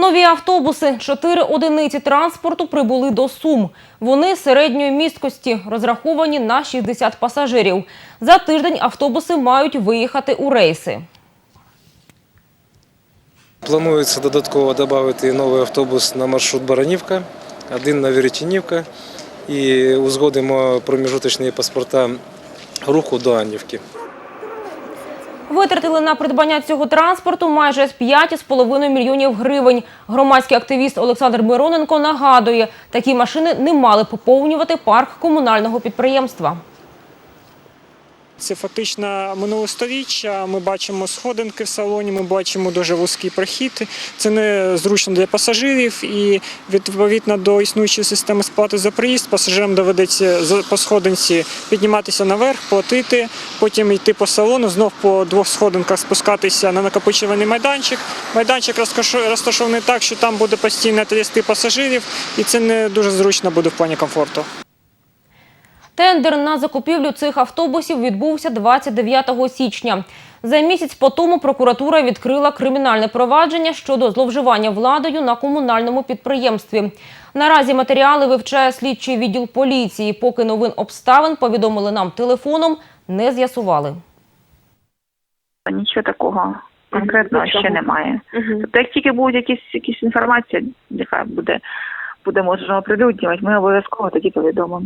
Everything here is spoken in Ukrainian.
Нові автобуси, чотири одиниці транспорту прибули до Сум. Вони середньої місткості, розраховані на 60 пасажирів. За тиждень автобуси мають виїхати у рейси. Планується додатково додати новий автобус на маршрут Баранівка, один на Віртінівка і узгодимо проміжуточні паспорта руху до Аннівки. Витратили на придбання цього транспорту майже 5,5 мільйонів гривень. Громадський активіст Олександр Мироненко нагадує, такі машини не мали поповнювати парк комунального підприємства. Це фактично минуле сторіччя. Ми бачимо сходинки в салоні, ми бачимо дуже вузький прохід. Це не зручно для пасажирів, і відповідно до існуючої системи сплати за проїзд, пасажирам доведеться по сходинці підніматися наверх, платити, потім йти по салону, знов по двох сходинках спускатися на накопичувальний майданчик. Майданчик розташований так, що там буде постійно трясти пасажирів, і це не дуже зручно буде в плані комфорту. Тендер на закупівлю цих автобусів відбувся 29 січня. За місяць по тому прокуратура відкрила кримінальне провадження щодо зловживання владою на комунальному підприємстві. Наразі матеріали вивчає слідчий відділ поліції. Поки новин обставин повідомили нам телефоном, не з'ясували. Нічого такого конкретного ще немає. Тобто, як тільки буде якісь якісь інформація, яка буде буде можна оприлюднювати, ми обов'язково тоді повідомимо.